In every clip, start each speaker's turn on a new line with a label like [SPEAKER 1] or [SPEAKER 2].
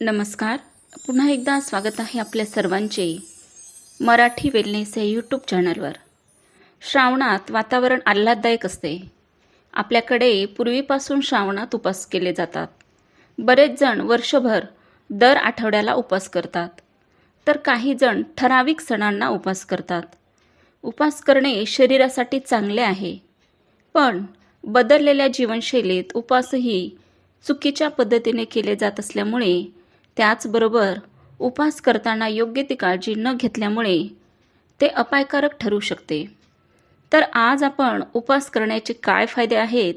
[SPEAKER 1] नमस्कार. पुन्हा एकदा स्वागत आहे आपल्या सर्वांचे मराठी वेलनेस या यूट्यूब चॅनलवर श्रावणात वातावरण आल्हाददायक असते. आपल्याकडे पूर्वीपासून श्रावणात उपास केले जातात. बरेच जण वर्षभर दर आठवड्याला उपास करतात. तर काही जण ठराविक सणांना उपास करतात. उपास करणे शरीरासाठी चांगले आहे. पण बदललेल्या जीवनशैलीत उपासही चुकीच्या पद्धतीने केले जात असल्यामुळे त्याचबरोबर उपास करताना योग्य ती काळजी न घेतल्यामुळे ते अपायकारक ठरू शकते. तर आज आपण उपास करण्याचे काय फायदे आहेत?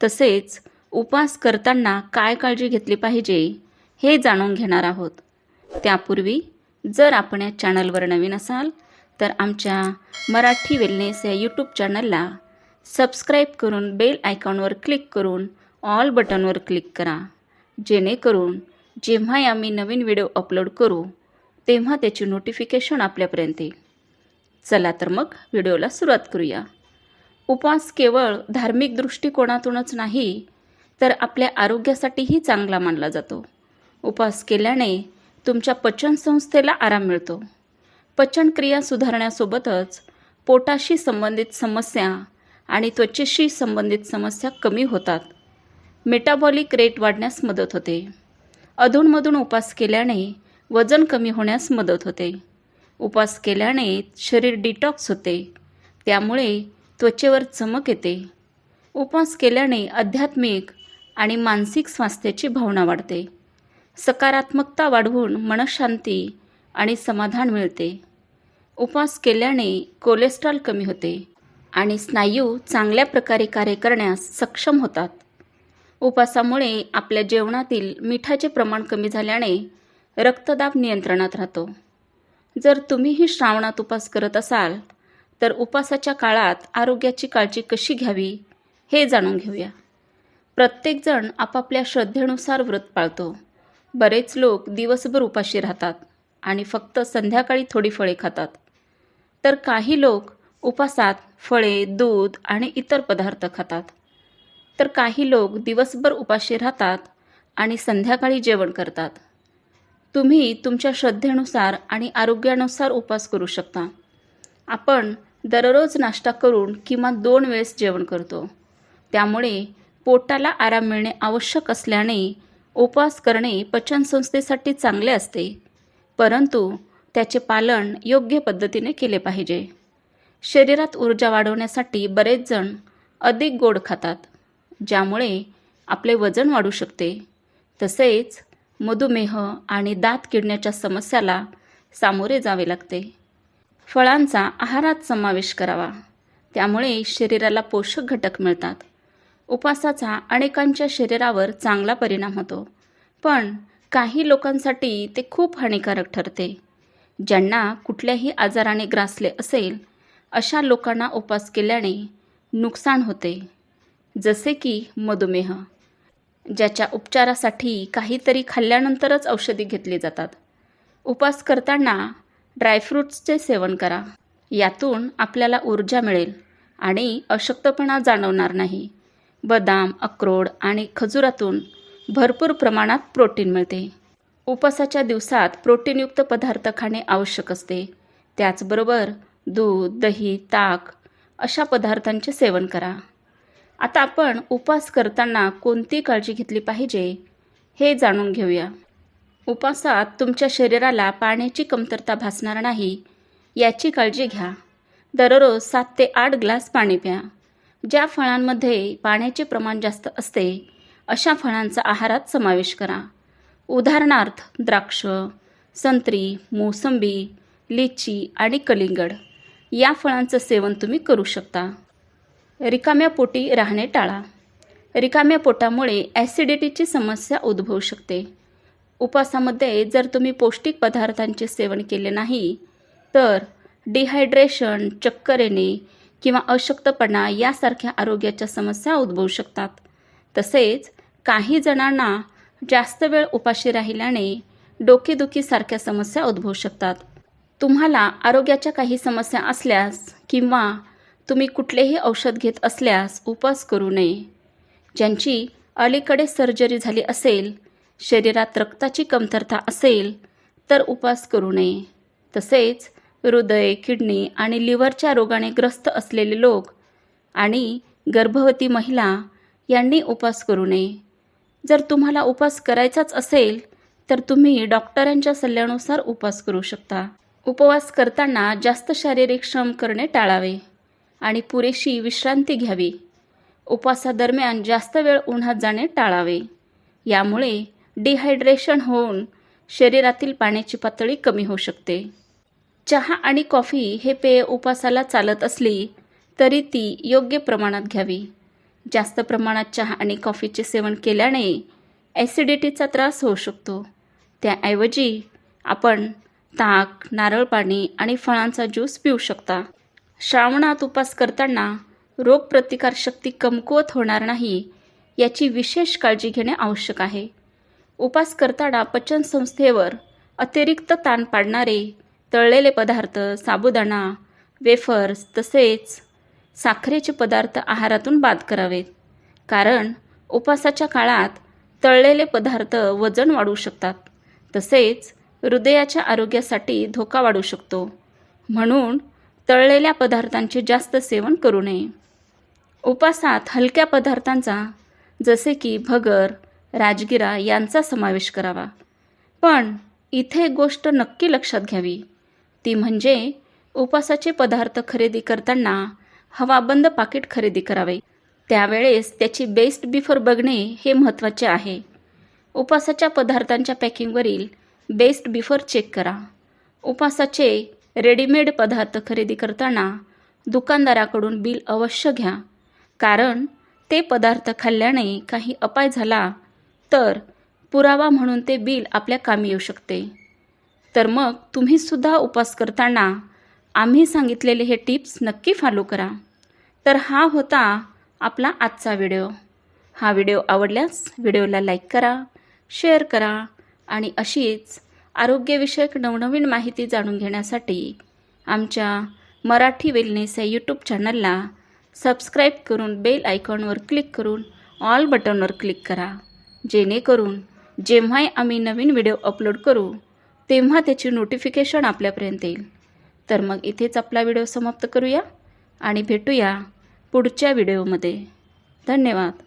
[SPEAKER 1] तसेच उपास करताना काय काळजी घेतली पाहिजे हे जाणून घेणार आहोत. त्यापूर्वी जर आपण या चॅनलवर नवीन असाल तर आमच्या मराठी वेलनेस या यूट्यूब चॅनलला सबस्क्राईब करून बेल आयकॉनवर क्लिक करून ऑल बटनवर क्लिक करा. जेणेकरून जेव्हाही आम्ही नवीन व्हिडिओ अपलोड करू तेव्हा त्याची नोटिफिकेशन आपल्यापर्यंत येईल. चला तर मग व्हिडिओला सुरुवात करूया. उपवास केवळ धार्मिक दृष्टिकोनातूनच नाही तर आपल्या आरोग्यासाठीही चांगला मानला जातो. उपवास केल्याने तुमच्या पचनसंस्थेला आराम मिळतो. पचनक्रिया सुधारण्यासोबतच पोटाशी संबंधित समस्या आणि त्वचेशी संबंधित समस्या कमी होतात. मेटाबॉलिक रेट वाढण्यास मदत होते. अधूनमधून उपास केल्याने वजन कमी होण्यास मदत होते. उपास केल्याने शरीर डिटॉक्स होते. त्यामुळे त्वचेवर चमक येते. उपवास केल्याने आध्यात्मिक आणि मानसिक स्वास्थ्याची भावना वाढते. सकारात्मकता वाढवून मनशांती आणि समाधान मिळते. उपवास केल्याने कोलेस्ट्रॉल कमी होते आणि स्नायू चांगल्या प्रकारे कार्य करण्यास सक्षम होतात. उपासामुळे आपल्या जेवणातील मिठाचे प्रमाण कमी झाल्याने रक्तदाब नियंत्रणात राहतो. जर तुम्हीही श्रावणात उपास करत असाल तर उपासाच्या काळात आरोग्याची काळजी कशी घ्यावी हे जाणून घेऊया. प्रत्येकजण आपापल्या श्रद्धेनुसार व्रत पाळतो. बरेच लोक दिवसभर उपाशी राहतात आणि फक्त संध्याकाळी थोडी फळे खातात. तर काही लोक उपासात फळे दूध आणि इतर पदार्थ खातात. तर काही लोक दिवसभर उपाशी राहतात आणि संध्याकाळी जेवण करतात. तुम्ही तुमच्या श्रद्धेनुसार आणि आरोग्यानुसार उपास करू शकता. आपण दररोज नाश्ता करून किमान दोन वेळेस जेवण करतो. त्यामुळे पोटाला आराम मिळणे आवश्यक असल्याने उपवास करणे पचनसंस्थेसाठी चांगले असते. परंतु त्याचे पालन योग्य पद्धतीने केले पाहिजे. शरीरात ऊर्जा वाढवण्यासाठी बरेच जण अधिक गोड खातात. ज्यामुळे आपले वजन वाढू शकते. तसेच मधुमेह आणि दात किडण्याच्या समस्याला सामोरे जावे लागते. फळांचा आहारात समावेश करावा. त्यामुळे शरीराला पोषक घटक मिळतात. उपासाचा अनेकांच्या शरीरावर चांगला परिणाम होतो. पण काही लोकांसाठी ते खूप हानिकारक ठरते. ज्यांना कुठल्याही आजाराने ग्रासले असेल अशा लोकांना उपवास केल्याने नुकसान होते. जसे की मधुमेह ज्याच्या उपचारासाठी काहीतरी खाल्ल्यानंतरच औषधी घेतली जातात. उपास करताना ड्रायफ्रूट्सचे सेवन करा. यातून आपल्याला ऊर्जा मिळेल आणि अशक्तपणा जाणवणार नाही. बदाम अक्रोड आणि खजुरातून भरपूर प्रमाणात प्रोटीन मिळते. उपासाच्या दिवसात प्रोटीनयुक्त पदार्थ खाणे आवश्यक असते. त्याचबरोबर दूध दही ताक अशा पदार्थांचे सेवन करा. आता आपण उपवास करताना कोणती काळजी घेतली पाहिजे हे जाणून घेऊया. उपासात तुमच्या शरीराला पाण्याची कमतरता भासणार नाही याची काळजी घ्या. दररोज सात ते आठ ग्लास पाणी प्या. ज्या फळांमध्ये पाण्याचे प्रमाण जास्त असते अशा फळांचा आहारात समावेश करा. उदाहरणार्थ द्राक्ष संत्री मोसंबी लिची आणि कलिंगड या फळांचं सेवन तुम्ही करू शकता. रिकाम्या पोटी राहणे टाळा. रिकाम्या पोटामुळे ॲसिडिटीची समस्या उद्भवू शकते. उपासामध्ये जर तुम्ही पौष्टिक पदार्थांचे सेवन केले नाही तर डिहायड्रेशन चक्कर येणे किंवा अशक्तपणा यासारख्या आरोग्याच्या समस्या उद्भवू शकतात. तसेच काही जणांना जास्त वेळ उपाशी राहिल्याने डोकेदुखीसारख्या समस्या उद्भवू शकतात. तुम्हाला आरोग्याच्या काही समस्या असल्यास किंवा तुम्ही कुठलेही औषध घेत असल्यास उपवास करू नये. ज्यांची अलीकडे सर्जरी झाली असेल शरीरात रक्ताची कमतरता असेल तर उपवास करू नये. तसेच हृदय किडनी आणि लिव्हरच्या रोगाने ग्रस्त असलेले लोक आणि गर्भवती महिला यांनी उपवास करू नये. जर तुम्हाला उपवास करायचाच असेल तर तुम्ही डॉक्टरांच्या सल्ल्यानुसार उपवास करू शकता. उपवास करताना जास्त शारीरिक श्रम करणे टाळावे. आणि पुरेशी विश्रांती घ्यावी. उपवासादरम्यान जास्त वेळ उन्हात जाणे टाळावे. यामुळे डिहायड्रेशन होऊन शरीरातील पाण्याची पातळी कमी होऊ शकते. चहा आणि कॉफी हे पेय उपवासाला चालत असली तरी ती योग्य प्रमाणात घ्यावी. जास्त प्रमाणात चहा आणि कॉफीचे सेवन केल्याने ॲसिडिटीचा त्रास होऊ शकतो. त्याऐवजी आपण ताक नारळ पाणी आणि फळांचा ज्यूस पिऊ शकता. श्रावणात उपास करताना रोगप्रतिकारशक्ती कमकुवत होणार नाही याची विशेष काळजी घेणे आवश्यक आहे. उपास करताना पचनसंस्थेवर अतिरिक्त ताण पाडणारे तळलेले पदार्थ साबुदाणा वेफर्स तसेच साखरेचे पदार्थ आहारातून बाद करावेत. कारण उपासाच्या काळात तळलेले पदार्थ वजन वाढू शकतात तसेच हृदयाच्या आरोग्यासाठी धोका वाढू शकतो. म्हणून तळलेल्या पदार्थांचे जास्त सेवन करू नये. उपासात हलक्या पदार्थांचा जसे की भगर राजगिरा यांचा समावेश करावा. पण इथे एक गोष्ट नक्की लक्षात घ्यावी. ती म्हणजे उपासाचे पदार्थ खरेदी करताना हवाबंद पाकिट खरेदी करावे. त्यावेळेस त्याची बेस्ट बिफोर बघणे हे महत्त्वाचे आहे. उपासाच्या पदार्थांच्या पॅकिंगवरील बेस्ट बिफोर चेक करा. उपासाचे रेडीमेड पदार्थ खरेदी करताना दुकानदाराकडून बिल अवश्य घ्या. कारण ते पदार्थ खाल्ल्याने काही अपाय झाला तर पुरावा म्हणून ते बिल आपल्या कामी येऊ शकते. तर मग तुम्हीसुद्धा उपवास करताना आम्ही सांगितलेले हे टिप्स नक्की फॉलो करा. तर हा होता आपला आजचा व्हिडिओ. हा व्हिडिओ आवडल्यास व्हिडिओला लाईक करा शेअर करा आणि अशीच आरोग्यविषयक नवनवीन माहिती जाणून घेण्यासाठी आमच्या मराठी वेलनेस या यूट्यूब चॅनलला सबस्क्राईब करून बेल आयकॉनवर क्लिक करून ऑल बटनवर क्लिक करा. जेणेकरून जेव्हाही आम्ही नवीन व्हिडिओ अपलोड करू तेव्हा त्याची नोटिफिकेशन आपल्यापर्यंत येईल. तर मग इथेच आपला व्हिडिओ समाप्त करूया आणि भेटूया पुढच्या व्हिडिओमध्ये धन्यवाद.